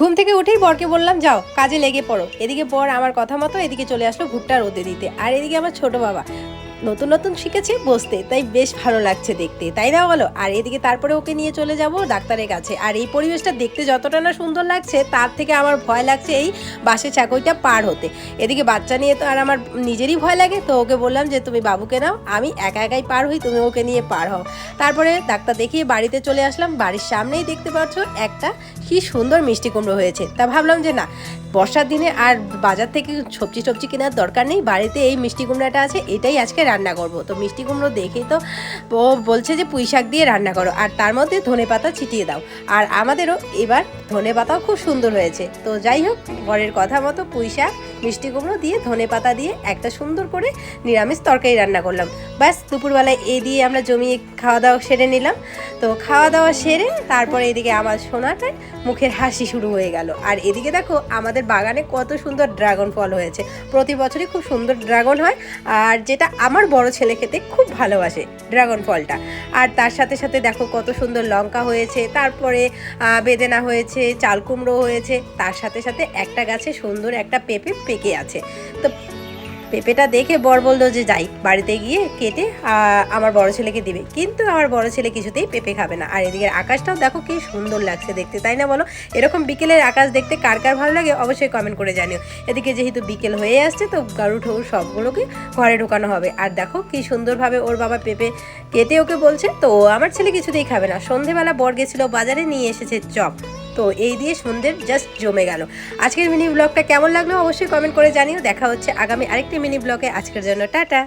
ঘুম থেকে উঠেই বরকে বললাম, যাও, কাজে লেগে পড়ো। এদিকে বর আমার কথা মতো এদিকে চলে আসলো ভুট্টা রোদে দিতে। আর এদিকে আমার ছোট বাবা। নতুন নতুন শিখেছে বসতে, তাই বেশ ভালো লাগছে দেখতে, তাই না বলো? আর এদিকে তারপরে ওকে নিয়ে চলে যাব ডাক্তারের কাছে। আর এই পরিবেশটা দেখতে যতটা না সুন্দর লাগছে, তার থেকে আমার ভয় লাগছে এই বাসের চাকরিটা পার হতে। এদিকে বাচ্চা নিয়ে তো আর আমার নিজেরই ভয় লাগে, তো ওকে বললাম যে, তুমি বাবুকে নাও, আমি একা একাই পার হই, তুমি ওকে নিয়ে পার হও। তারপরে ডাক্তার দেখিয়ে বাড়িতে চলে আসলাম, বাড়ির সামনেই দেখতে পাচ্ছ একটা কি সুন্দর মিষ্টি কুমড়ো হয়েছে। তা ভাবলাম যে, না, বর্ষার দিনে আর বাজার থেকে সবজি সবজি কেনার দরকার নেই, বাড়িতে এই মিষ্টি কুমড়োটা আছে, এটাই আজকে রান্না করব। তো মিষ্টি কুমড়ো দেখেই তো ও বলছে যে পুঁই শাক দিয়ে রান্না করো আর তার মধ্যে ধনে পাতা ছিটিয়ে দাও। আর আমাদেরও এবার ধনে পাতাও খুব সুন্দর হয়েছে। তো যাই হোক বরের কথা মতো পুঁই শাক মিষ্টি কুমড়ো দিয়ে, ধনে পাতা দিয়ে একটা সুন্দর করে নিরামিষ তরকারি রান্না করলাম। ব্যাস, দুপুরবেলায় এই দিয়ে আমরা জমিয়ে খাওয়া দাওয়া সেরে নিলাম। তো খাওয়া দাওয়া সেরে তারপরে এদিকে আমার সোনাটার মুখের হাসি শুরু হয়ে গেল। আর এদিকে দেখো, আমাদের বাগানে কত সুন্দর ড্রাগন ফল হয়েছে। প্রতি বছরই খুব সুন্দর ড্রাগন হয়। আর যেটা আমার বড় ছেলে খেতে খুব ভালোবাসে, ড্রাগন ফলটা। আর তার সাথে সাথে দেখো, কত সুন্দর লঙ্কা হয়েছে, তারপরে বেদেনা হয়েছে, চাল কুমড়ো হয়েছে। তার সাথে সাথে একটা গাছে সুন্দর একটা পেঁপে পেকে আছে। তো পেঁপেটা দেখে বর বলল যে, যাই, বাড়িতে গিয়ে কেটে আমার বড় ছেলেকে দিবে। কিন্তু আমার বড় ছেলে কিছুতেই পেঁপে খাবে না। আর এদিকে আকাশটাও দেখো কি সুন্দর লাগছে দেখতে, তাই না বলো? এরকম বিকেলের আকাশ দেখতে কার কার ভালো লাগে অবশ্যই কমেন্ট করে জানিও। এদিকে যেহেতু বিকেল হয়ে আসছে, তো গাড়ু ঠৌর সবগুলোকে ঘরে ঢোকানো হবে। আর দেখো কি সুন্দরভাবে ওর বাবা পেঁপে কেটে ওকে বলছে, তো আমার ছেলে কিছুতেই খাবে না। সন্ধেবেলা বর গেছিল বাজারে, নিয়ে এসেছে চপ। তো এই দিয়ে সন্ধ্যের জাস্ট জমে গেল। আজকের মিনি ব্লগটা কেমন লাগল অবশ্যই কমেন্ট করে জানিও। দেখা হচ্ছে আগামী আরেকটি মিনি ব্লগে আজকের জন্য টাটা।